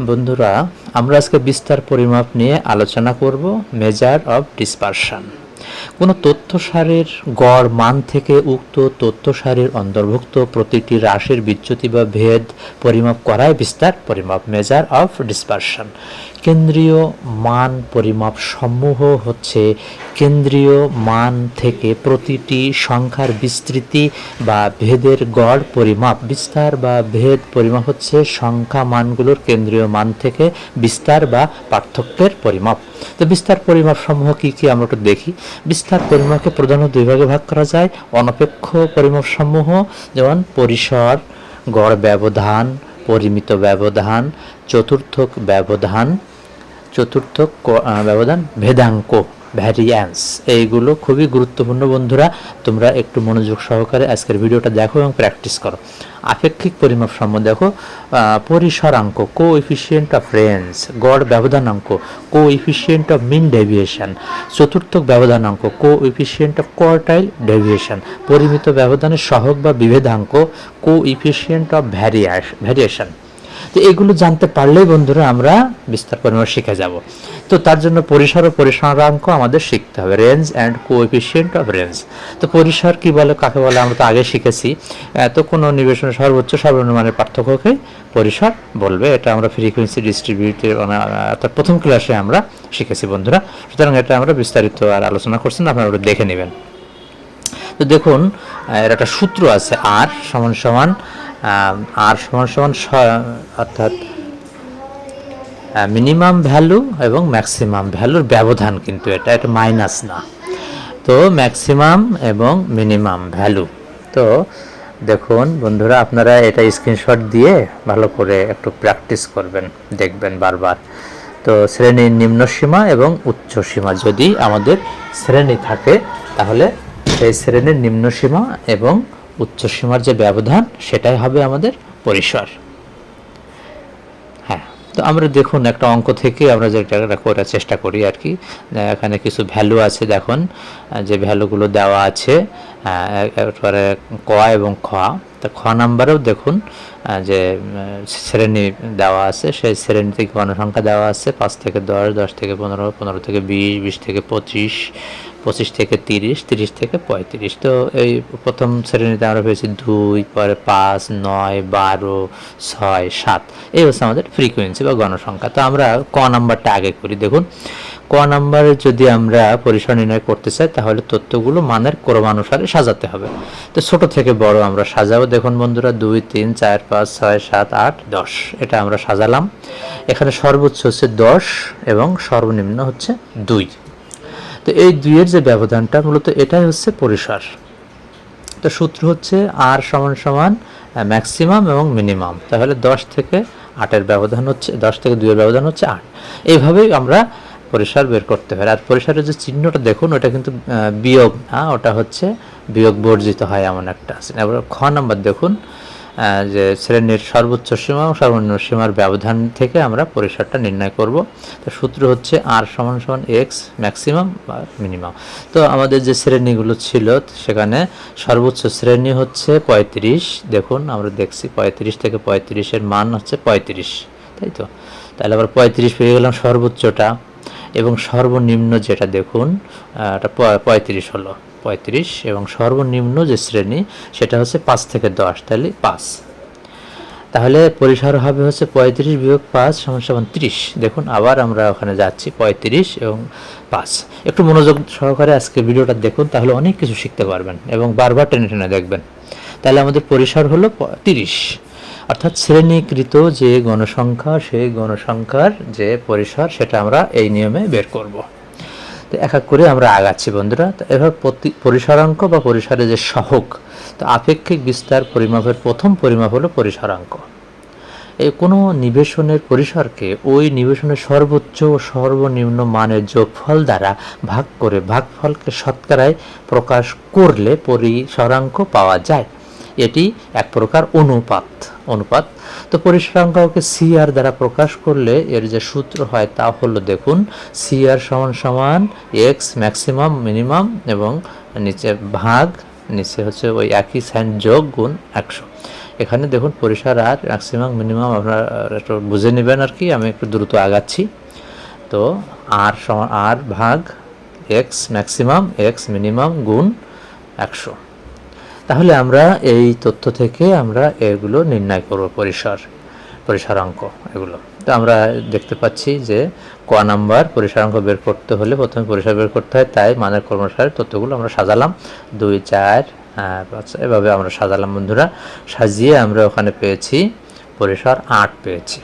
বন্ধুরা, আমরা আজকে বিস্তার পরিমাপ নিয়ে আলোচনা করব মেজার অফ ডিসপারশন কোনো তথ্য সারের গড় মান থেকে উক্ত তথ্য সারের অন্তর্ভুক্ত প্রতিটি রাশির বিচ্যুতি বা ভেদ পরিমাপ করায় বিস্তার পরিমাপ মেজার অফ ডিসপারশন কেন্দ্রীয় মান পরিমাপ সমূহ হচ্ছে কেন্দ্রীয় মান থেকে প্রতিটি সংখ্যার বিস্তৃতি বা ভেদের গড় পরিমাপ। বিস্তার বা ভেদ পরিমাপ হচ্ছে সংখ্যা মানগুলোর কেন্দ্রীয় মান থেকে বিস্তার বা পার্থক্যের পরিমাপ। তো বিস্তার পরিমাপ সমূহ কি কি আমরা একটু দেখি। বিস্তার পরিমাপকে প্রধানত দুই ভাগে ভাগ করা যায়। অনপেক্ষ পরিমাপ সমূহ যেমন পরিসর, গড় ব্যবধান, পরিমিত ব্যবধান, চতুর্থক ব্যবধান চতুর্থ ব্যবধান ভেদাঙ্ক ভ্যারিয়ান্স এইগুলো খুবই গুরুত্বপূর্ণ বন্ধুরা, তোমরা একটু মনোযোগ সহকারে আজকের ভিডিওটা দেখো এবং প্র্যাকটিস করো। আপেক্ষিক পরিমাপ সম্বন্ধে দেখো পরিসরাঙ্ক কো এফিসিয়েন্ট অফ রেঞ্জ গড় ব্যবধানাঙ্ক coefficient of mean deviation চতুর্থক ব্যবধানাঙ্ক coefficient of quartile deviation পরিমিত ব্যবধানের সহগ বা বিভেদাঙ্ক coefficient of various variation তো এগুলো জানতে পারলেই বন্ধুরা আমরা বিস্তার পরিমাণ শিখে যাব। তো তার জন্য পরিসর ও পরিসরাঙ্ক আমাদের শিখতে হবে। Range and coefficient of range. তো পরিসর কি বলে, কাকে বলে, আমরা তো আগে শিখেছি। তো কোনো নিবেশনের সর্বোচ্চ সর্বনিম্ন মানের পার্থক্যকে পরিসর বলবে। এটা আমরা ফ্রিকোয়েন্সি ডিস্ট্রিবিউটের অর্থাৎ প্রথম ক্লাসে আমরা শিখেছি বন্ধুরা। সুতরাং এটা আমরা বিস্তারিত আর আলোচনা করছি না, আপনারা দেখে নেবেন। তো দেখুন এর একটা সূত্র আছে আর সমান সমান আর সমান সমান অর্থাৎ মিনিমাম ভ্যালু এবং ম্যাক্সিমাম ভ্যালুর ব্যবধান কিন্তু এটা এটা মাইনাস না। তো ম্যাক্সিমাম এবং মিনিমাম ভ্যালু তো দেখুন বন্ধুরা, আপনারা এটা স্ক্রিনশট দিয়ে ভালো করে একটু প্র্যাকটিস করবেন, দেখবেন বারবার। তো শ্রেণির নিম্ন সীমা এবং উচ্চ সীমা যদি আমাদের শ্রেণি থাকে, তাহলে সেই শ্রেণির নিম্ন সীমা এবং উচ্চ সীমার যে ব্যবধান, সেটাই হবে আমাদের পরিসর। হ্যাঁ তো আমরা দেখুন একটা অঙ্ক থেকে আমরা যেটা করার চেষ্টা করি আর কি। এখানে কিছু ভ্যালু আছে দেখুন, যে ভ্যালুগুলো দেওয়া আছে এরপরে ক এবং খ। তো খ নাম্বারেও দেখুন যে শ্রেণি দেওয়া আছে, সেই শ্রেণি থেকে গণসংখ্যা দেওয়া আছে, পাঁচ থেকে দশ দশ থেকে পনেরো পনেরো থেকে বিশ বিশ থেকে পঁচিশ পঁচিশ থেকে তিরিশ তিরিশ থেকে পঁয়ত্রিশ। তো এই প্রথম শ্রেণীতে আমরা পেয়েছি দুই, পরে পাঁচ, নয়, বারো, ছয়, সাত। এই হচ্ছে আমাদের ফ্রিকোয়েন্সি বা গণসংখ্যা। তো আমরা ক নাম্বারটা আগে করি। দেখুন ক নাম্বারে যদি আমরা পরিসর নির্ণয় করতে চাই, তাহলে তথ্যগুলো মানের ক্রমানুসারে সাজাতে হবে। তো ছোট থেকে বড় আমরা সাজাবো। দেখুন বন্ধুরা, দুই, তিন, চার, পাঁচ, ছয়, সাত, আট, দশ। এটা আমরা সাজালাম। এখানে সর্বোচ্চ হচ্ছে দশ এবং সর্বনিম্ন হচ্ছে দুই। তো এই দুইয়ের যে ব্যবধানটা, মূলত এটাই হচ্ছে পরিসর। তো সূত্র হচ্ছে আর সমান সমান ম্যাক্সিমাম এবং মিনিমাম তাহলে দশ থেকে আটের ব্যবধান হচ্ছে, দশ থেকে দুইয়ের ব্যবধান হচ্ছে আট। এইভাবেই আমরা পরিসর বের করতে পারি আর পরিসরের যে চিহ্নটা দেখুন, ওটা কিন্তু বিয়োগ না, ওটা হচ্ছে বিয়োগ বর্জিত হয় এমন একটা আছে এবার খ নাম্বার দেখুন যে শ্রেণির সর্বোচ্চ সীমা ও সর্বনিম্ন সীমার ব্যবধান থেকে আমরা পরিসরটা নির্ণয় করব। তো সূত্র হচ্ছে আর সমান সমান এক্স ম্যাক্সিমাম বা মিনিমাম তো আমাদের যে শ্রেণীগুলো ছিল, সেখানে সর্বোচ্চ শ্রেণি হচ্ছে পঁয়ত্রিশ। দেখুন, আমরা দেখছি পঁয়ত্রিশ থেকে পঁয়ত্রিশের মান হচ্ছে পঁয়ত্রিশ, তাই তো? তাহলে আবার পঁয়ত্রিশ পেয়ে গেলাম সর্বোচ্চটা। এবং সর্বনিম্ন যেটা দেখুন এটা পঁয়ত্রিশ হলো, পঁয়ত্রিশ এবং সর্বনিম্ন যে শ্রেণি, সেটা হচ্ছে পাঁচ থেকে দশ, তাহলে পাঁচ। তাহলে পরিসর হবে হচ্ছে পঁয়ত্রিশ বিয়োগ পাঁচ সমান ত্রিশ। দেখুন, আবার আমরা ওখানে যাচ্ছি, পঁয়ত্রিশ এবং পাঁচ। একটু মনোযোগ সহকারে আজকে ভিডিওটা দেখুন, তাহলে অনেক কিছু শিখতে পারবেন এবং বারবার টেনে টেনে দেখবেন। তাহলে আমাদের পরিসর হলো তিরিশ। অর্থাৎ শ্রেণীকৃত যে গণসংখ্যা, সেই গণসংখ্যার যে পরিসর, সেটা আমরা এই নিয়মে বের করব। তো এক এক করে আমরা আগাচ্ছি বন্ধুরা। তো এবার প্রতি- পরিসরাঙ্ক বা পরিসরে যে সহক তো আপেক্ষিক বিস্তার পরিমাপের প্রথম পরিমাপ হলো পরিসরাঙ্ক। এই কোনো নিবেশনের পরিসরকে ওই নিবেশনের সর্বোচ্চ ও সর্বনিম্ন মানের যোগফল দ্বারা ভাগ করে ভাগফলকে শতকরায় প্রকাশ করলে পরিসরাঙ্ক পাওয়া যায়। এটি এক প্রকার অনুপাত অনুপাত। তো পরিসরাঙ্ককে সি আর দ্বারা প্রকাশ করলে এর যে সূত্র হয় তা হলো দেখুন সি আর সমান সমান এক্স ম্যাক্সিমাম মিনিমাম এবং নিচে ভাগ, নিচে হচ্ছে ওই একই সাইন যোগ গুণ একশো। এখানে দেখুন পরিসর আর ম্যাক্সিমাম মিনিমাম আপনারা একটু বুঝে নেবেন আর কি, আমি একটু দ্রুত আগাচ্ছি। তো আর সমান আর ভাগ এক্স ম্যাক্সিমাম এক্স মিনিমাম গুণ একশো। তাহলে আমরা এই তথ্য থেকে আমরা এগুলো নির্ণয় করব, পরিসর পরিসরাঙ্ক এগুলো। তো আমরা দেখতে পাচ্ছি যে ক নাম্বার পরিসরাঙ্ক বের করতে হলে প্রথমে পরিসর বের করতে হয়, তাই মানের কর্মসারের তথ্যগুলো আমরা সাজালাম। দুই, চার হ্যাঁ পাঁচ, এভাবে আমরা সাজালাম বন্ধুরা। সাজিয়ে আমরা ওখানে পেয়েছি পরিসর আট পেয়েছি।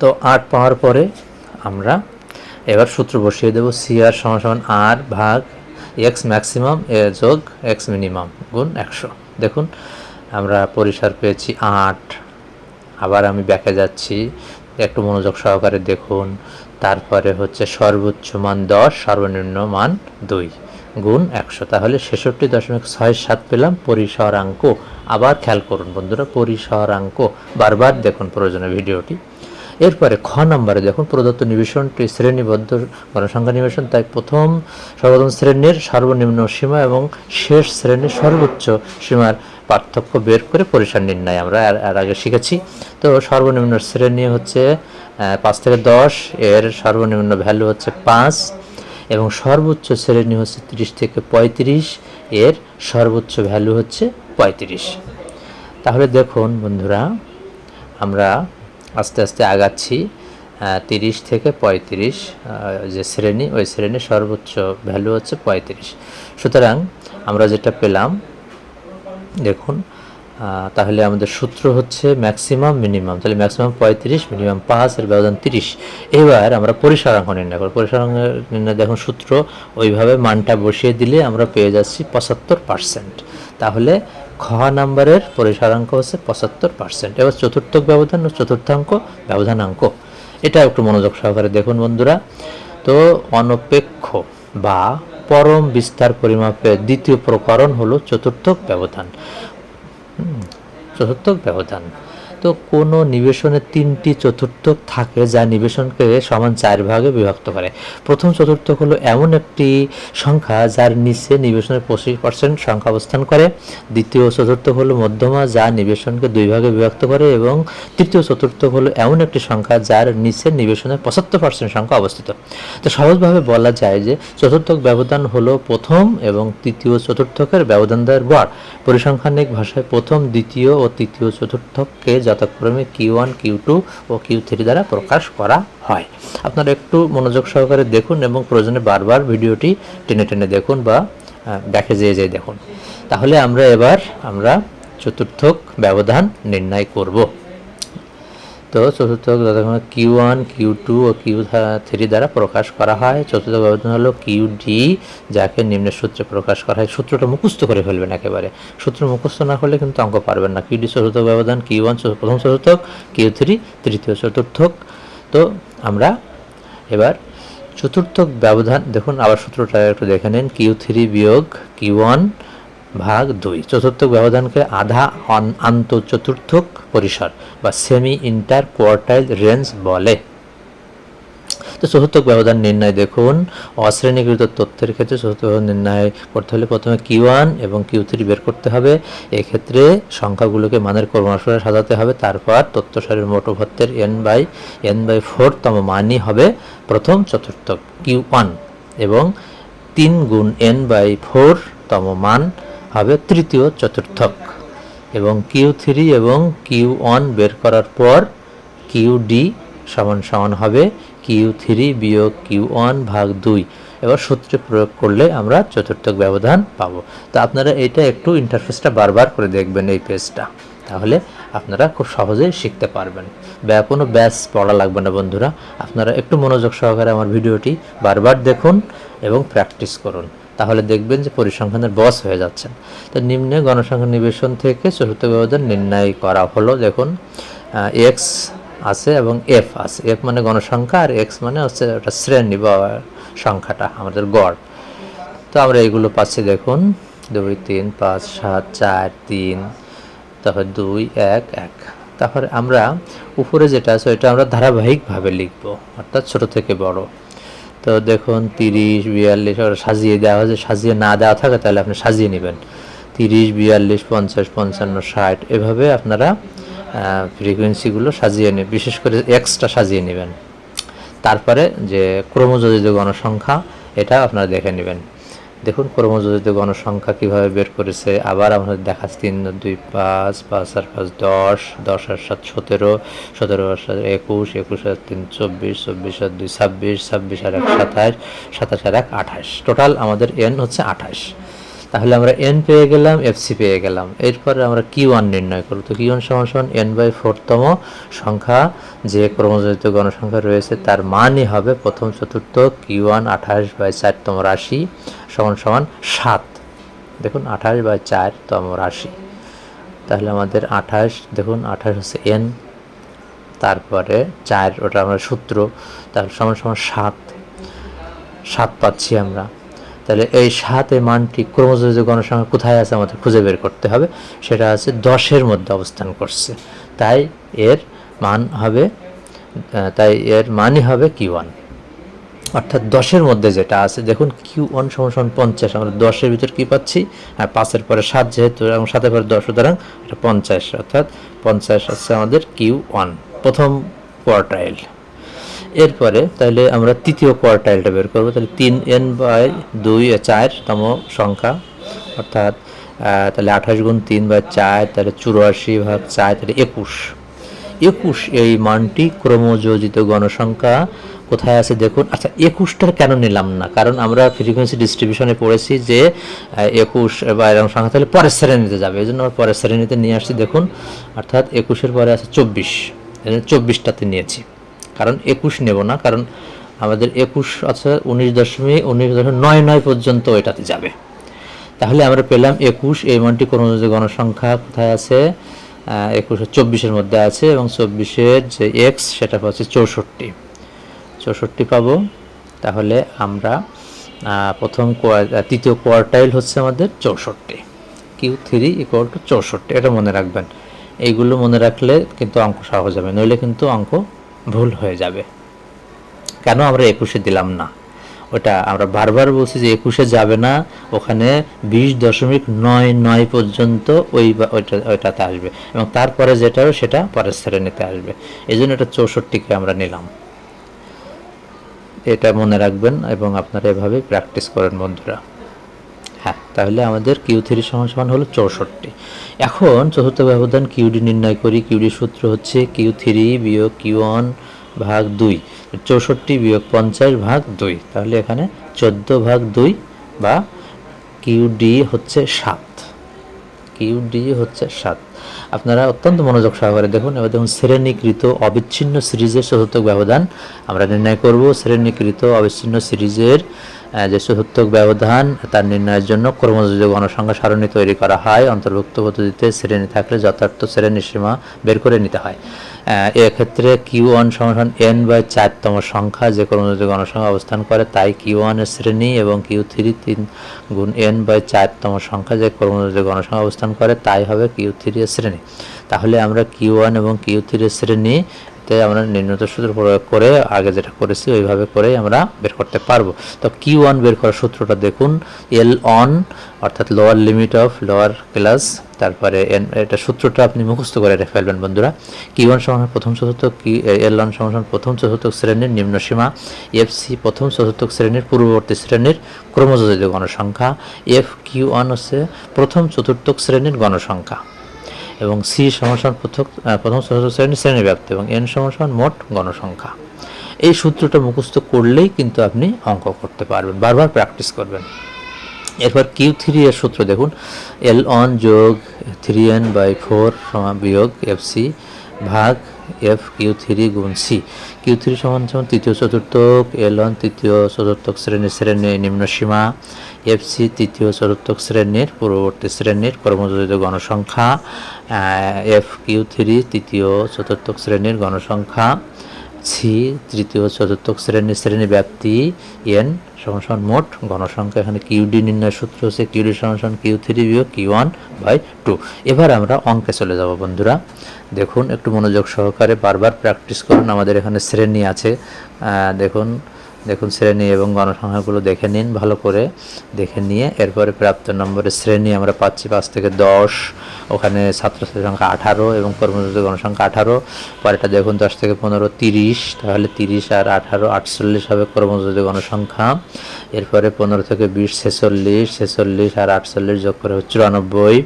তো আট পাওয়ার পরে আমরা এবার সূত্র বসিয়ে দেবো, সি আর সমান সমান আর ভাগ এক্স ম্যাক্সিমাম এ যোগ এক্স মিনিমাম গুণ একশো। দেখুন, আমরা পরিসর পেয়েছি আট। আবার আমি ব্যাকে যাচ্ছি, একটু মনোযোগ সহকারে দেখুন। তারপরে হচ্ছে সর্বোচ্চ মান দশ, সর্বনিম্ন মান দুই, গুণ একশো। তাহলে ছেষট্টি দশমিক ছয় সাত পেলাম পরিসরাঙ্ক। আবার খেয়াল করুন বন্ধুরা, পরিসরাঙ্ক। বারবার দেখুন প্রয়োজনে ভিডিওটি। এরপরে খ নম্বরে দেখুন, প্রদত্ত নিবেশনটি শ্রেণীবদ্ধ গণসংখ্যা নিবেশন, তাই প্রথম সর্বপ্রথম শ্রেণির সর্বনিম্ন সীমা এবং শেষ শ্রেণির সর্বোচ্চ সীমার পার্থক্য বের করে পরিসর নির্ণয় আমরা এর আগে শিখেছি। তো সর্বনিম্ন শ্রেণি হচ্ছে পাঁচ থেকে দশ, এর সর্বনিম্ন ভ্যালু হচ্ছে পাঁচ, এবং সর্বোচ্চ শ্রেণি হচ্ছে তিরিশ থেকে পঁয়ত্রিশ, এর সর্বোচ্চ ভ্যালু হচ্ছে পঁয়ত্রিশ। তাহলে দেখুন বন্ধুরা, আমরা আস্তে আস্তে আগাচ্ছি তিরিশ থেকে পঁয়ত্রিশ যে শ্রেণি, ওই শ্রেণির সর্বোচ্চ ভ্যালু হচ্ছে পঁয়ত্রিশ। সুতরাং আমরা যেটা পেলাম, দেখুন তাহলে আমাদের সূত্র হচ্ছে ম্যাক্সিমাম মিনিমাম তাহলে ম্যাক্সিমাম পঁয়ত্রিশ মিনিমাম পাঁচ এর ব্যবধান তিরিশ। এবার আমরা পরিসরাঙ্ক নির্ণয় করব। পরিসরাঙ্ক নির্ণয়, দেখুন, সূত্র ওইভাবে মানটা বসিয়ে দিলে আমরা পেয়ে যাচ্ছি পঁচাত্তর পার্সেন্ট তাহলে খ নাম্বারের পরিসরাঙ্ক হচ্ছে পঁচাত্তর পার্সেন্ট এবার চতুর্থক ব্যবধান ও চতুর্থাঙ্ক ব্যবধানাঙ্ক এটা একটু মনোযোগ সহকারে দেখুন বন্ধুরা। তো অনপেক্ষ বা পরম বিস্তার পরিমাপের দ্বিতীয় প্রকরণ হলো চতুর্থক ব্যবধান। চতুর্থক ব্যবধান। তো কোনো নিবেশনের তিনটি চতুর্থক থাকে যা নিবেশনকে সমান চার ভাগে বিভক্ত করে। প্রথম চতুর্থক হলো এমন একটি সংখ্যা যার নিচে নিবেশনের পঁচিশ পার্সেন্ট সংখ্যা অবস্থান করে। দ্বিতীয় চতুর্থক হলো মধ্যমা, যা নিবেশনকে দুই ভাগে বিভক্ত করে এবং তৃতীয় চতুর্থক হলো এমন একটি সংখ্যা যার নিচে নিবেশনের পঁচাত্তর পার্সেন্ট সংখ্যা অবস্থিত। তো সহজভাবে বলা যায় যে চতুর্থক ব্যবধান হলো প্রথম এবং তৃতীয় চতুর্থকের ব্যবধান দ্বয়ের গড়। পরিসংখ্যানিক ভাষায় প্রথম, দ্বিতীয় ও তৃতীয় চতুর্থককে যথাক্রমে কিউ ওয়ান কিউ টু ও কিউ থ্রি দ্বারা প্রকাশ করা হয়। আপনারা একটু মনোযোগ সহকারে দেখুন এবং প্রয়োজনে বারবার ভিডিওটি টেনে টেনে দেখুন বা দেখে যেয়ে যেয়ে দেখুন। তাহলে আমরা এবার, আমরা চতুর্থক ব্যবধান নির্ণয় করব। তো চতুর্থ যথাক্রমে কিউ ওয়ান কিউ টু ও কিউ থ্রি দ্বারা প্রকাশ করা হয়। চতুর্থ ব্যবধান হলো কিউ ডি যাকে নিম্নের সূত্রে প্রকাশ করা হয়। সূত্রটা মুখস্থ করে ফেলবেন একেবারে। সূত্র মুখস্থ না করলে কিন্তু অঙ্ক পারবেন না। কিউ ডি চতুর্থ ব্যবধান কিউ ওয়ান প্রথম চতুর্থক কিউ থ্রি তৃতীয় চতুর্থক। তো আমরা এবার চতুর্থক ব্যবধান, দেখুন আবার সূত্রটা একটু দেখে নিন। কিউ থ্রি বিয়োগ কিউ ওয়ান ভাগ দুই। চতুর্থক ব্যবধানকে আধা আন্ত চতুর্থক পরিসর বা সেমি ইন্টার কোয়ার্টাইল রেঞ্জ বলে। তো চতুর্থক ব্যবধান নির্ণয় দেখুন। অশ্রেণীকৃত তথ্যের ক্ষেত্রে চতুর্থ ব্যবধান নির্ণয় করতে হলে প্রথমে কিউ ওয়ান এবং কিউ থ্রি বের করতে হবে। এক্ষেত্রে সংখ্যাগুলোকে মানের কর্মানুসারে সাজাতে হবে। তারপর তথ্য সারির মোট ভত্তের N by N by four তম মানই হবে প্রথম চতুর্থক কিউ ওয়ান এবং তিন গুণ এন বাই ফোর তম মান। হবে তৃতীয় চতুর্থক এবং কিউ থ্রি এবং কিউ ওয়ান বের করার পর কিউ ডি সমান সমান হবে কিউ থ্রি বিয়োগ কিউ ওয়ান ভাগ দুই। এবার সূত্রে প্রয়োগ করলে আমরা চতুর্থক ব্যবধান পাবো। তো আপনারা এটা একটু ইন্টারফেসটা বারবার করে দেখবেন এই পেজটা তাহলে আপনারা খুব সহজেই শিখতে পারবেন। ব্যা কোনো ব্যাস পড়া লাগবে না বন্ধুরা। আপনারা একটু মনোযোগ সহকারে আমার ভিডিওটি বারবার দেখুন এবং প্র্যাকটিস করুন। তাহলে দেখবেন যে পরিসংখ্যানের বস হয়ে যাচ্ছেন। তো নিম্নে গণসংখ্যা নিবেশন থেকে চতুর্থ ব্যবধান নির্ণয় করা হলো, দেখুন এক্স আছে এবং এফ আছে। এফ মানে গণসংখ্যা আর এক্স মানে হচ্ছে ওটা শ্রেণি বা সংখ্যাটা, আমাদের গড়। তো আমরা এগুলো পাচ্ছি, দেখুন, দুই, তিন, পাঁচ, সাত, চার, তিন, তারপর দুই, এক এক। তারপরে আমরা উপরে যেটা আছে, ওইটা আমরা ধারাবাহিকভাবে লিখব, অর্থাৎ ছোট থেকে বড়। তো দেখুন, তিরিশ, বিয়াল্লিশ, ওরা সাজিয়ে দেওয়া হয়েছে। সাজিয়ে না দেওয়া থাকে, তাহলে আপনি সাজিয়ে নেবেন। তিরিশ, বিয়াল্লিশ, পঞ্চাশ, পঞ্চান্ন, ষাট, এভাবে আপনারা ফ্রিকুয়েন্সিগুলো সাজিয়ে নেবেন বিশেষ করে এক্সট্রা সাজিয়ে নেবেন। তারপরে যে ক্রমযোজিত গণসংখ্যা, এটা আপনারা দেখে নেবেন। দেখুন, ক্রমযোজিত গণসংখ্যা কীভাবে বের করেছে। আবার আমাদের দেখাচ্ছে, তিন, দুই, পাঁচ পাঁচ আর পাঁচ, দশ দশ আর সাত, সতেরো সতেরো আর সাত, একুশ একুশ আর তিন, চব্বিশ চব্বিশ আর দুই, ছাব্বিশ ছাব্বিশ আর এক, সাতাশ সাতাশ আর এক, আঠাশ। টোটাল আমাদের এন হচ্ছে আঠাশ। তাহলে আমরা এন পেয়ে গেলাম এফসি পেয়ে গেলাম। এরপরে আমরা কি ওয়ান নির্ণয় করব। তো কি ওয়ান সমান সমান এন বাই ফোরতম সংখ্যা, যে ক্রমযোজিত গণসংখ্যা রয়েছে, তার মানই হবে প্রথম চতুর্থ কি ওয়ান আঠাশ বাই চারতম রাশি। সমান সমান সাত। দেখুন, আঠাশ বাই চারতম রাশি। তাহলে আমাদের আঠাশ, দেখুন, আঠাশ হচ্ছে এন তারপরে চার, ওটা আমরা সূত্র। তাহলে সমান সমান সাত। সাত পাচ্ছি আমরা। তাহলে এই সাত মানটি ক্রমযোজিত গণসংখ্যা কোথায় আছে আমাদের খুঁজে বের করতে হবে? সেটা আছে দশের মধ্যে অবস্থান করছে। তাই এর মান হবে তাই এর মানই হবে কি ওয়ান অর্থাৎ দশের মধ্যে যেটা আছে, দেখুন কিউ ওয়ান সমান পঞ্চাশ, আমরা দশের ভিতর কি পাচ্ছি? হ্যাঁ পাঁচের পরে সাত যেহেতু, এবং সাতের পরে দশ, সুতরাং এটা পঞ্চাশ, অর্থাৎ পঞ্চাশ আছে আমাদের কিউ ওয়ান প্রথম কোয়ার্টাইল এরপরে তাহলে আমরা তৃতীয় কোয়ার্টাইলটা বের করব, তাহলে তিন এন বাই দুই, চারতম সংখ্যা, অর্থাৎ তাহলে আঠাশ গুণ তিন বাই চার, তাহলে চুরাশি ভাগ চার, তাহলে একুশ। একুশ এই মানটি ক্রমযোজিত গণসংখ্যা কোথায় আছে দেখুন। আচ্ছা একুশটার কেন নিলাম না? কারণ আমরা ফ্রিকোয়েন্সি ডিস্ট্রিবিউশনে পড়েছি যে একুশ বা এরকম সংখ্যা তাহলে পরের শ্রেণীতে যাবে। এই জন্য আমরা পরের শ্রেণীতে নিয়ে আসছি, দেখুন। অর্থাৎ একুশের পরে আছে চব্বিশ। চব্বিশটাতে নিয়েছি। কারণ একুশ নেব না, কারণ আমাদের একুশ আছে উনিশ দশমিক উনিশ দশমিক নয় নয় পর্যন্ত এটাতে যাবে। তাহলে আমরা পেলাম একুশ, এই মানটি কোনো গণসংখ্যা কোথায় আছে? একুশ চব্বিশের মধ্যে আছে এবং চব্বিশের যে এক্স সেটা হচ্ছে চৌষট্টি। চৌষট্টি পাবো। তাহলে আমরা প্রথম তৃতীয় কোয়ার্টাইল হচ্ছে আমাদের চৌষট্টি। কিউ থ্রি ইকুয়াল টু চৌষট্টি, এটা মনে রাখবেন। এইগুলো মনে রাখলে কিন্তু অঙ্ক সহজ হবে, নইলে কিন্তু অঙ্ক ভুল হয়ে যাবে। কেন আমরা একুশে দিলাম না? ওটা আমরা বারবার বলছি যে একুশে যাবে না, ওখানে বিশ দশমিক নয় নয় পর্যন্ত ওই ওইটা, ওইটাতে আসবে। এবং তারপরে যেটা সেটা পরের শ্রেণীতে আসবে। এই জন্য এটা চৌষট্টিকে আমরা নিলাম। এটা মনে রাখবেন এবং আপনারা এভাবে প্র্যাকটিস করেন বন্ধুরা। হ্যাঁ তাহলে আমাদের কিউ থ্রি সমান সমান হলো চৌষট্টি। এখন চতুর্থ ব্যবধান কিউডি নির্ণয় করি। কিউডি সূত্র হচ্ছে কিউ থ্রি বিয়োগ কিউ ওয়ান ভাগ দুই। চৌষট্টি বিয়োগ পঞ্চাশ ভাগ দুই। তাহলে এখানে চোদ্দ ভাগ দুই বা কিউডি হচ্ছে সাত। কিউডি হচ্ছে সাত। আপনারা অত্যন্ত মনোযোগ সহকারে দেখুন এবার দেখুন, শ্রেণীকৃত অবিচ্ছিন্ন সিরিজের চতুর্থক ব্যবধান আমরা নির্ণয় করব। শ্রেণীকৃত অবিচ্ছিন্ন সিরিজের যে চতুর্থক ব্যবধান, তার নির্ণয়ের জন্য কর্মযোগ অনুসংখ্যা সারণী তৈরি করা হয়। অন্তর্ভুক্ত পদ্ধতিতে শ্রেণি থাকলে যথার্থ শ্রেণির সীমা বের করে নিতে হয়। এক্ষেত্রে কিউ ওয়ান সমান এন বাই চারতম সংখ্যা যে কর্মযোগ্য গণসংখ্যা অবস্থান করে, তাই কিউ ওয়ানের শ্রেণি এবং কিউ থ্রি তিন গুণ এন বাই চারতম সংখ্যা যে কর্মযোগ্য গণসংখ্যা অবস্থান করে, তাই হবে কিউ থ্রি এর শ্রেণি। তাহলে আমরা কিউ ওয়ান এবং কিউ থ্রি এর শ্রেণি তে আমরা নির্ণত সূত্র প্রয়োগ করে আগে যেটা করেছি, ওইভাবে করেই আমরা বের করতে পারব। তো কি ওয়ান বের করার সূত্রটা দেখুন এল অন অর্থাৎ lower limit of lower class তারপরে এন- এটা সূত্রটা আপনি মুখস্থ করে ফেলবেন বন্ধুরা। কি ওয়ান সমান প্রথম চতুর্থ কি এল ওয়ান সমান প্রথম চতুর্থ শ্রেণির নিম্ন সীমা এফ সি প্রথম চতুর্থ শ্রেণির পূর্ববর্তী শ্রেণির ক্রমযোজিত গণসংখ্যা এফ কিউ ওয়ান হচ্ছে প্রথম চতুর্থ শ্রেণির গণসংখ্যা। এবং সি সমসান পৃথক প্রথম শ্রেণি ব্যাপ্তি এবং এন সমসান মোট গণসংখ্যা। এই সূত্রটা মুখস্থ করলেই কিন্তু আপনি অঙ্ক করতে পারবেন, বারবার প্র্যাকটিস করবেন। এরপর কিউ থ্রি এর সূত্র দেখুন। এল অন যোগ থ্রি এন বাই ফোর বিয়োগ এফ সি ভাগ এফ কিউ থ্রি গুণ সি কিউ থ্রি সমান সমান তৃতীয় চতুর্থক এল ওয়ান তৃতীয় চতুর্থক শ্রেণির শ্রেণির নিম্ন সীমা। এফ সি তৃতীয় চতুর্থক শ্রেণির পূর্ববর্তী শ্রেণির কর্মযোজিত গণসংখ্যা। এফ কিউ থ্রি তৃতীয় চতুর্থক শ্রেণির গণসংখ্যা। সি তৃতীয়, চতুর্থ শ্রেণির শ্রেণি ব্যাপ্তি, এন, সমান মোট গণসংখ্যা এখানে কিউডি নির্ণয় সূত্র হচ্ছে কিউডি সমান কিউ থ্রি বিয়োগ কিউ ওয়ান বাই টু। এবার আমরা অঙ্কে চলে যাব বন্ধুরা। দেখুন, একটু মনোযোগ সহকারে বারবার প্র্যাকটিস করুন। আমাদের এখানে শ্রেণি আছে। দেখুন দেখুন, শ্রেণি এবং গণসংখ্যাগুলো দেখে নিন ভালো করে, দেখে নিয়ে এরপরে প্রাপ্ত নম্বরের শ্রেণি আমরা পাচ্ছি পাঁচ থেকে দশ, ওখানে ছাত্রছাত্রীর সংখ্যা আঠারো এবং কর্মচারী গণসংখ্যা আঠারো পরেটা দেখুন দশ থেকে পনেরো, তিরিশ, তাহলে তিরিশ আর আঠারো, আটচল্লিশ হবে কর্মচারী গণসংখ্যা, এরপরে পনেরো থেকে বিশ, ছেচল্লিশ ছেচল্লিশ আর আটচল্লিশ যোগ করে চুরানব্বই,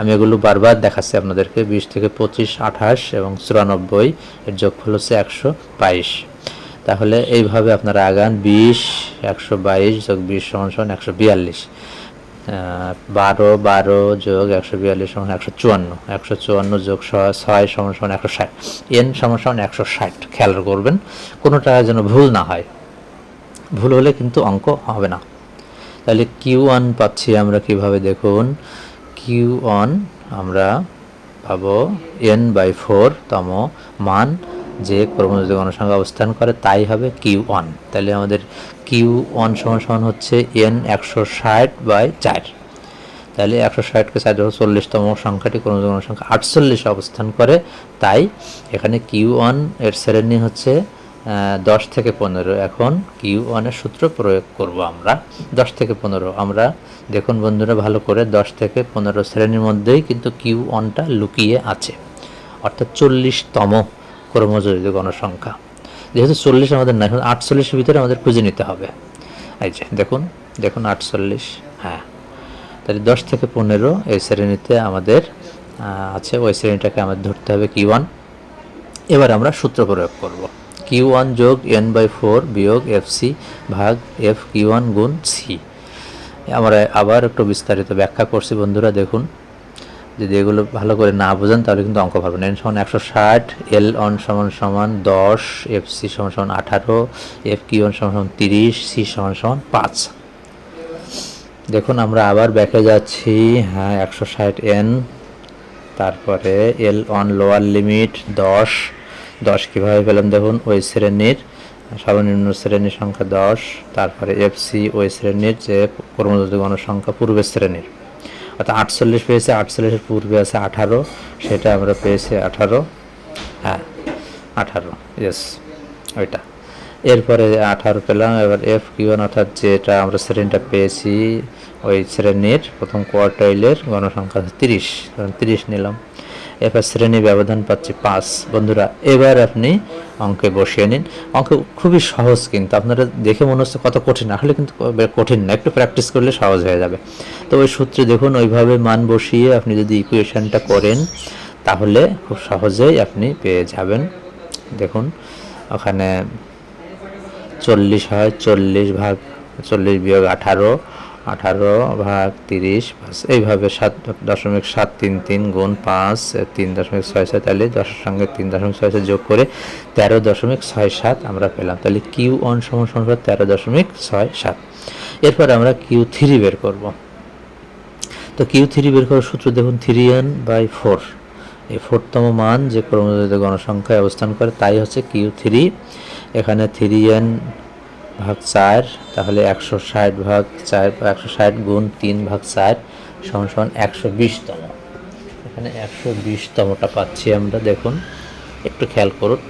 আমি এগুলো বারবার দেখাচ্ছি আপনাদেরকে, বিশ থেকে পঁচিশ, আঠাশ এবং চুরানব্বই, এর যোগফল হচ্ছে একশো বাইশ। তাহলে এইভাবে আপনারা আগান বিশ, একশো বাইশ যোগ বিশ সমান সমান একশো বিয়াল্লিশ। বারো বারো যোগ একশো বিয়াল্লিশ সমান একশো চুয়ান্ন। একশো চুয়ান্ন যোগ ছয় সমান সমান একশো ষাট। এন সমান সমান একশো ষাট। খেয়াল করবেন, কোনোটা যেন ভুল না হয়। ভুল হলে কিন্তু অঙ্ক হবে না। তাহলে কিউ ওয়ান পাচ্ছি আমরা কীভাবে দেখুন? কিউ ওয়ান আমরা পাবো এন বাই ফোর তম মান যে কর্মযোগী গণসংখ্যা অবস্থান করে, তাই হবে কিউ ওয়ান তাহলে আমাদের কিউ ওয়ান সমান সমান হচ্ছে এন একশো ষাট বাই চার। তাহলে একশো ষাটকে চার চল্লিশতম সংখ্যাটি কর্মযোগী গণসংখ্যা আটচল্লিশে অবস্থান করে, তাই এখানে কিউ ওয়ানের শ্রেণি হচ্ছে দশ থেকে পনেরো। এখন কিউ ওয়ানের সূত্র প্রয়োগ করব আমরা। দশ থেকে পনেরো। আমরা দেখুন বন্ধুরা, ভালো করে দশ থেকে পনেরো শ্রেণির মধ্যেই কিন্তু কিউ ওয়ানটা লুকিয়ে আছে। অর্থাৎ চল্লিশতম কর্মজড়িত গণসংখ্যা। যেহেতু চল্লিশ আমাদের নাই আটচল্লিশের ভিতরে আমাদের খুঁজে নিতে হবে। এই যে, দেখুন দেখুন আটচল্লিশ হ্যাঁ। তাহলে দশ থেকে পনেরো এই শ্রেণীতে আমাদের আছে। ওই শ্রেণীটাকে আমাদের ধরতে হবে কিউ ওয়ান। এবার আমরা সূত্র প্রয়োগ করব। কিউ ওয়ান যোগ এন বাই ফোর বিয়োগ এফ সি ভাগ এফ কিউ ওয়ান গুণ সি। আমরা আবার একটু বিস্তারিত ব্যাখ্যা করছি বন্ধুরা, দেখুন। যদি এগুলো ভালো করে না বোঝেন, তাহলে কিন্তু অঙ্ক পারবেন এন সমান একশো ষাট, এল অন সমান সমান দশ, এফ সি সমান সমান আঠারো, এফ কিউ ওয়ান সমান সমান তিরিশ, সি সমান সমান পাঁচ। দেখুন, আমরা আবার ব্যাকে যাচ্ছি। হ্যাঁ একশো ষাট এন, তারপরে এল অন লোয়ার লিমিট দশ। দশ কীভাবে পেলাম দেখুন, ওই শ্রেণির, সর্বনিম্ন শ্রেণির সংখ্যা দশ, তারপরে এফ সি ওই শ্রেণির, যে কর্মযোগী গণসংখ্যা পূর্বের শ্রেণির। অর্থাৎ আটচল্লিশ পেয়েছে, আটচল্লিশের পূর্বে আছে আঠারো, সেটা আমরা পেয়েছি আঠারো। হ্যাঁ আঠারো ইয়েস ওইটা। এরপরে আঠারো পেলাম, এবার এফ কিউন অর্থাৎ যেটা আমরা শ্রেণীটা পেয়েছি, ওই শ্রেণির প্রথম কোয়ার্টাইলের গণসংখ্যা তিরিশ তিরিশ নিলাম। এবার শ্রেণি ব্যবধান পাচ্ছি পাঁচ। বন্ধুরা, এবার আপনি অঙ্কে বসিয়ে নিন। অঙ্ক খুবই সহজ কিন্তু, আপনারা দেখে মনে হচ্ছে কত কঠিন আসলে কিন্তু কঠিন না, একটু প্র্যাকটিস করলে সহজ হয়ে যাবে। তো ওই সূত্রে দেখুন, ওইভাবে মান বসিয়ে আপনি যদি ইকুয়েশানটা করেন, তাহলে খুব সহজেই আপনি পেয়ে যাবেন। দেখুন, ওখানে চল্লিশ হয়, চল্লিশ ভাগ, চল্লিশ বিয়োগ আঠারো আঠারো ভাগ তিরিশ পাঁচ, এইভাবে সাত দশমিক সাত তিন তিন গুণ পাঁচ তিন দশমিক ছয় ছয়, তাহলে দশের সঙ্গে তিন দশমিক ছয় ছয় যোগ করে তেরো দশমিক ছয় সাত আমরা পেলাম, তাহলে কিউ ওয়ান সমান সমান তেরো দশমিক ছয় সাত। এরপর আমরা কিউ থ্রি বের করব। তো কিউ থ্রি বের করার সূত্র দেখুন, থ্রি এন বাই ফোর, এই ফোরতম মান যে ক্রমযুক্ত গণসংখ্যায় অবস্থান করে, তাই হচ্ছে কিউ থ্রি, এখানে থ্রি এন ভাগ চার, তাহলে একশো ষাট ভাগ চার, একশো ষাট গুণ তিন ভাগ চার সমান সমান একশো বিশতম। এখানে একশো বিশতমটা পাচ্ছি আমরা, দেখুন, একটু খেয়াল করুন।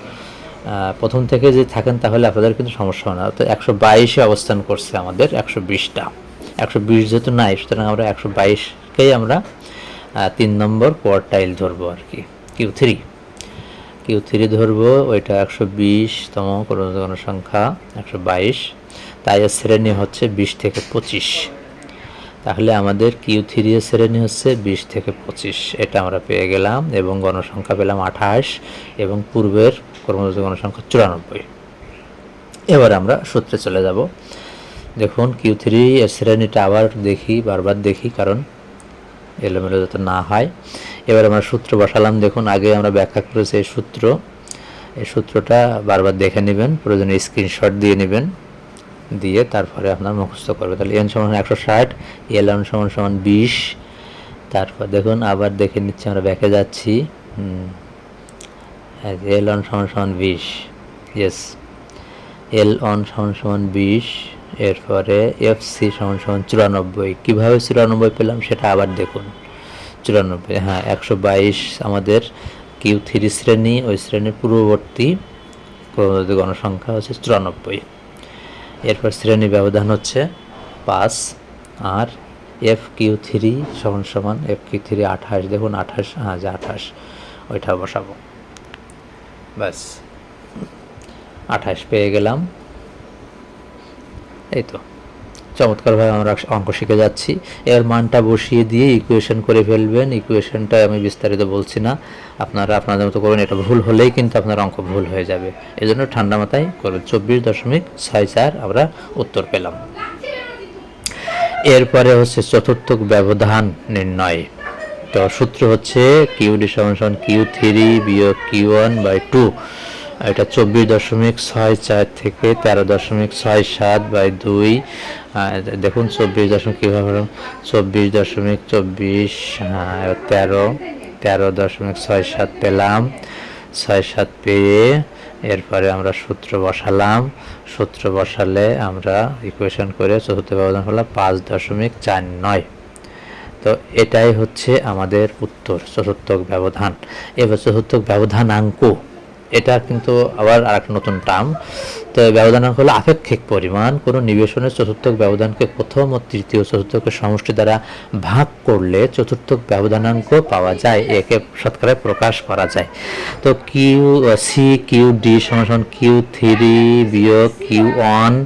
প্রথম থেকে যদি থাকেন তাহলে আপনাদের কিন্তু সমস্যা হয় না। তো একশো বাইশে অবস্থান করছে আমাদের একশো বিশটা। একশো বিশ যেহেতু নাই, সুতরাং আমরা একশো বাইশকেই আমরা তিন নম্বর কোয়ার্টাইল ধরবো আর কি। কিউ থ্রি কিউ থ্রি ধরবো, ওইটা একশো বিশতম কোনো সংখ্যা একশো বাইশ। তাই এর শ্রেণি হচ্ছে বিশ থেকে পঁচিশ। তাহলে আমাদের কিউ থ্রি এর শ্রেণি হচ্ছে বিশ থেকে পঁচিশ। এটা আমরা পেয়ে গেলাম এবং গণসংখ্যা পেলাম আঠাশ এবং পূর্বের কর্মরত গণসংখ্যা চুরানব্বই। এবার আমরা সূত্রে চলে যাব। দেখুন কিউ থ্রি এর শ্রেণীটা আবার দেখি, বারবার দেখি, কারণ এলোমেলো যাতে না হয়। এবার আমরা সূত্র বসালাম। দেখুন, আগে আমরা ব্যাখ্যা করেছি এই সূত্র। এই সূত্রটা বারবার দেখে নেবেন, প্রয়োজনে স্ক্রিনশট দিয়ে নেবেন, দিয়ে তারপরে আপনার মুখস্থ করবে। তাহলে এন সমান একশো ষাট এল এন সমান সমান বিশ। তারপর দেখুন, আবার দেখে নিচ্ছি, আমরা ব্যাকে যাচ্ছি। এল অন সমান সমান বিশ ইয়েস এল অন সমান সমান বিশ, এরপরে এফ সি সমান সমান চুরানব্বই। কীভাবে চুরানব্বই পেলাম সেটা আবার দেখুন। চুরানব্বই হ্যাঁ একশো বাইশ আমাদের কিউ থ্রি শ্রেণি, ওই শ্রেণির পূর্ববর্তী গণসংখ্যা হচ্ছে চুরানব্বই। এরপর শ্রেণি ব্যবধান হচ্ছে পাঁচ, আর এফ কিউ থ্রি সমান সমান, এফ কিউ থ্রি আঠাশ, দেখুন আঠাশ হ্যাঁ যে আঠাশ, ওইটা বসাবো। ব্যাস, আঠাশ পেয়ে গেলাম। এই তো। চমৎকারভাবে আমরা অঙ্ক শিখে যাচ্ছি। এর মানটা বসিয়ে দিয়ে ইকুয়েশন করে ফেলবেন। ইকুয়েশনটা আমি বিস্তারিত বলছি না। আপনারা আপনাদের মতো করবেন এটা ভুল হলেই কিন্তু আপনার অঙ্ক ভুল হয়ে যাবে। এই জন্য ঠান্ডা মাথায় করবেন চব্বিশ দশমিক ছয় চার আমরা উত্তর পেলাম। এরপরে হচ্ছে চতুর্থক ব্যবধান নির্ণয়। তো সূত্র হচ্ছে কিউ ডি সমান কিউ থ্রি বিয়োগ কিউ ওয়ান বাই টু। এটা চব্বিশ দশমিক ছয় চার থেকে তেরো দশমিক ছয় সাত বাই দুই। দেখুন চব্বিশ দশমিক কীভাবে? চব্বিশ দশমিক চব্বিশ হ্যাঁ, তেরো তেরো দশমিক ছয় সাত পেলাম। ছয় সাত পেয়ে এরপরে আমরা সূত্র বসালাম। সূত্র বসালে আমরা ইকুয়েশন করে চতুর্থ ব্যবধান হলো পাঁচ দশমিক চার নয়। তো এটাই হচ্ছে আমাদের উত্তর চতুর্থক ব্যবধান। এবার চতুর্থক ব্যবধানাঙ্ক এটা কিন্তু আবার আর একটা নতুন টার্ম। তো এই ব্যবধানাঙ্ক হলো আপেক্ষিক পরিমাণ। কোনো নিবেশনের চতুর্থক ব্যবধানকে প্রথম ও তৃতীয় চতুর্থকের সমষ্টি দ্বারা ভাগ করলে চতুর্থক ব্যবধানাঙ্ক পাওয়া যায়, একে শতকরায় প্রকাশ করা যায়। তো কিউ সি কিউ ডি সমান কিউ থ্রি বিয়োগ কিউ ওয়ান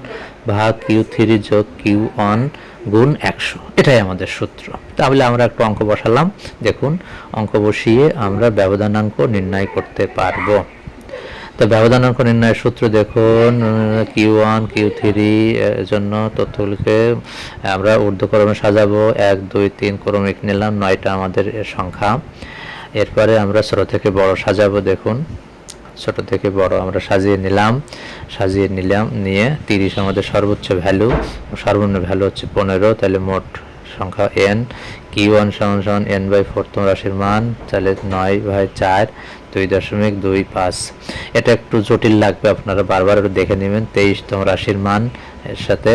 ভাগ কিউ থ্রি যোগ কিউ ওয়ান গুণ একশো। এটাই আমাদের সূত্র। তাহলে আমরা একটু অঙ্ক বসালাম। দেখুন, অঙ্ক বসিয়ে আমরা ব্যবধানাঙ্ক নির্ণয় করতে পারব। তো ব্যবধানাঙ্ক নির্ণয়ের সূত্র দেখুন কিউ ওয়ান কিউ থ্রি জন্য তথ্যগুলিকে আমরা ঊর্ধ্বক্রমে সাজাবো। এক, দুই, তিন ক্রমিক নিলাম, নয়টা আমাদের সংখ্যা। এরপরে আমরা ছোট থেকে বড় সাজাবো, দেখুন। ছোট থেকে বড় আমরা সাজিয়ে নিলাম। সাজিয়ে নিলাম, নিয়ে তিরিশ আমাদের সর্বোচ্চ ভ্যালু। সর্বনিম্ন ভ্যালু হচ্ছে পনেরো, তাহলে মোট সংখ্যা এন কিউ ওয়ান সমান সমান এন বাই ফোরতম রাশির মান, তাহলে নয় বাই চার। দুই দশমিক দুই পাঁচ। এটা একটু জটিল লাগবে, আপনারা বারবার দেখে নেবেন। তেইশতম রাশির মান এর সাথে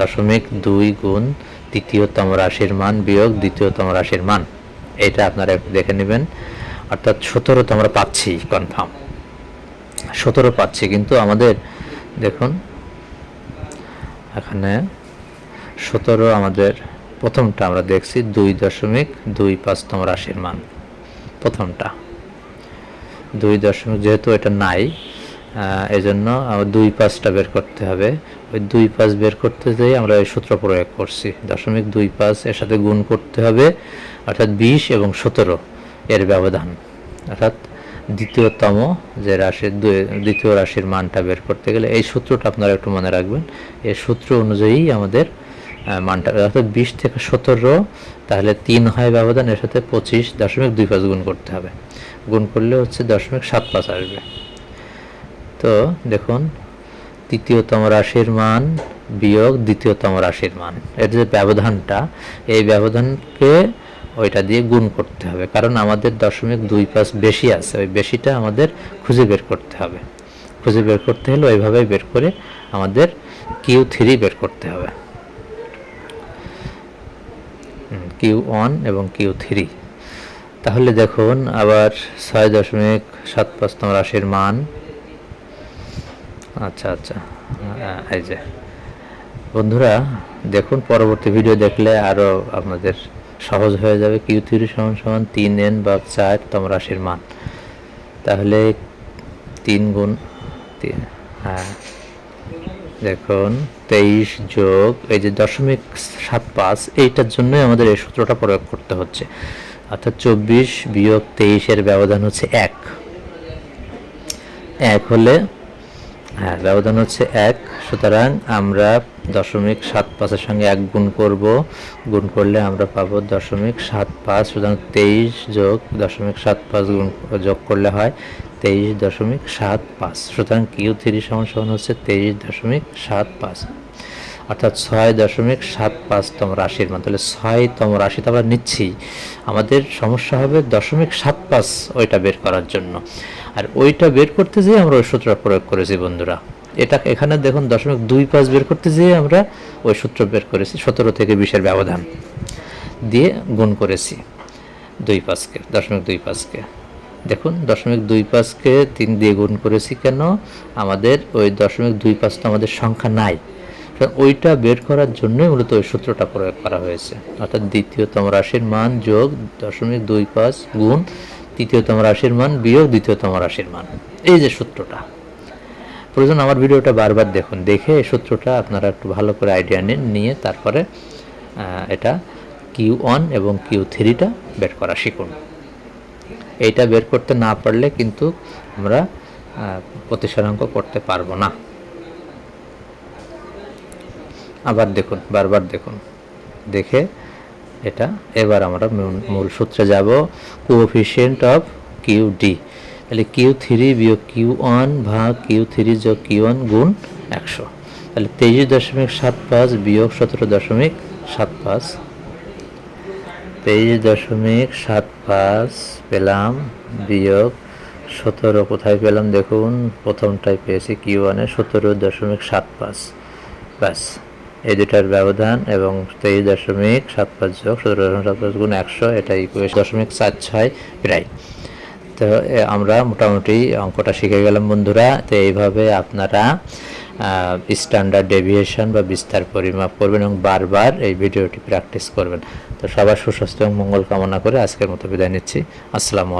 দশমিক দুই গুণ তৃতীয়তম রাশির মান বিয়োগ দ্বিতীয়তম রাশির মান। এটা আপনারা দেখে নেবেন। অর্থাৎ সতেরো তো আমরা পাচ্ছি কনফার্ম সতেরো পাচ্ছি, কিন্তু আমাদের, দেখুন, এখানে সতেরো আমাদের প্রথমটা আমরা দেখছি, দুই দশমিক দুই পাঁচতম রাশির মান। প্রথমটা। দুই দশমিক যেহেতু এটা নাই এই জন্য দুই পাঁচটা বের করতে হবে। ওই দুই পাঁচ বের করতে যেয়ে আমরা এই সূত্র প্রয়োগ করছি। দশমিক দুই পাঁচ এর সাথে গুণ করতে হবে, অর্থাৎ বিশ এবং সতেরো এর ব্যবধান। অর্থাৎ দ্বিতীয়তম যে রাশির দ্বিতীয় রাশির মানটা বের করতে গেলে এই সূত্রটা আপনারা একটু মনে রাখবেন। এই সূত্র অনুযায়ী আমাদের মানটা, অর্থাৎ বিশ থেকে সতেরো তাহলে তিন হয় ব্যবধান, এর সাথে পঁচিশ দশমিক দুই পাঁচ গুণ করতে হবে। গুণ করলে হচ্ছে দশমিক সাত পাঁচ আসবে। তো দেখুন, তৃতীয়তম রাশির মান বিয়োগ দ্বিতীয়তম রাশির মান। এর যে ব্যবধানটা, এই ব্যবধানকে ওইটা দিয়ে গুণ করতে হবে। কারণ আমাদের দশমিক দুই পাঁচ বেশি আছে, ওই বেশিটা আমাদের খুঁজে বের করতে হবে। খুঁজে বের করতে হলে ওইভাবেই বের করে আমাদের কিউ থ্রি বের করতে হবে। কিউ ওয়ান এবং কিউ থ্রি। তাহলে দেখুন, আবার ছয় দশমিক সাত পাঁচতম রাশির মান। আচ্ছা আচ্ছা। এই যে। বন্ধুরা, দেখুন, পরবর্তী ভিডিও দেখলে আরও আপনাদের সহজ হয়ে যাবে। কিউ থ্রি সমান সমান তিন এন বা চার তম রাশির মান। তাহলে তিন গুণ হ্যাঁ। দেখুন, তেইশ যোগ, এই যে দশমিক সাত পাঁচ, এইটার জন্যই আমাদের এই সূত্রটা প্রয়োগ করতে হচ্ছে। অর্থাৎ চব্বিশ বিয়োগ তেইশের ব্যবধান হচ্ছে এক। এক হলে হ্যাঁ ব্যবধান হচ্ছে এক। সুতরাং আমরা দশমিক সাত পাঁচের সঙ্গে এক গুণ করব। গুণ করলে আমরা পাবো দশমিক সাত পাঁচ, সুতরাং তেইশ যোগ দশমিক সাত পাঁচ গুণ যোগ করলে হয় তেইশ দশমিক সাত পাঁচ। সুতরাং কিউ থ্রি সমান হচ্ছে তেইশ দশমিক সাত পাঁচ। অর্থাৎ ছয় দশমিক সাত পাঁচতম রাশির মান। তাহলে ছয়তম রাশি তো আমরা নিচ্ছি। আমাদের সমস্যা হবে দশমিক সাত পাঁচ ওইটা বের করার জন্য। আর ওইটা বের করতে যেয়ে আমরা ওই সূত্র প্রয়োগ করেছি, বন্ধুরা। এটা এখানে দেখুন, দশমিক দুই পাঁচ বের করতে যেয়ে আমরা ওই সূত্র বের করেছি, সতেরো থেকে বিশের ব্যবধান দিয়ে গুণ করেছি দুই পাঁচকে, দশমিক দুই পাঁচকে। দেখুন, দশমিক দুই পাঁচকে তিন দিয়ে গুণ করেছি কেন? আমাদের ওই দশমিক দুই পাঁচ তো আমাদের সংখ্যা নাই। ওইটা বের করার জন্যই মূলত ওই সূত্রটা প্রয়োগ করা হয়েছে। অর্থাৎ দ্বিতীয়তম রাশির মান যোগ দশমিক দুই পাঁচ গুণ তৃতীয়তম রাশির মান, বিয়োগ দ্বিতীয়তম রাশির মান। এই যে সূত্রটা। প্রয়োজন আমার ভিডিওটা বারবার দেখুন, দেখে এই সূত্রটা আপনারা একটু ভালো করে আইডিয়া নিন, নিয়ে তারপরে এটা কিউ ওয়ান এবং কিউ থ্রিটা বের করা শিখুন। এইটা বের করতে না পারলে কিন্তু আমরা প্রতিসারাঙ্ক করতে পারব না। আবার দেখুন, বারবার দেখুন। দেখে এটা। এবার আমরা মূল- সূত্রে যাব। কোএফিসিয়েন্ট অফ কিউ ডি তাহলে কিউ থ্রি বিয়োগ কিউ ওয়ান ভাগ কিউ থ্রি যোগ কিউ ওয়ান গুণ একশো। তাহলে তেইশ দশমিক সাত পাঁচ বিয়োগ সতেরো দশমিক সাত পাঁচ। তেইশ দশমিক সাত পাঁচ পেলাম বিয়োগ সতেরো। কোথায় পেলাম? দেখুন প্রথমটায় পেয়েছি কিউ ওয়ানে সতেরো দশমিক সাত পাঁচ। ব্যাস। এই দুটার ব্যবধান এবং তেইশ দশমিক সাত পাঁচ যোগ সতেরো দশমিক সাত পাঁচ গুণ একশো এটা ইকুয়েশ দশমিক সাত ছয় প্রায়। তো আমরা মোটামুটি অঙ্কটা শিখে গেলাম বন্ধুরা। তো, এইভাবে আপনারা স্ট্যান্ডার্ড ডেভিয়েশন বা বিস্তার পরিমাপ করবেন এবং বারবার এই ভিডিওটি প্র্যাকটিস করবেন। তো, সবার সুস্বাস্থ্য এবং মঙ্গল কামনা করে আজকের মতো বিদায় নিচ্ছি। আসসালামু আলাইকুম।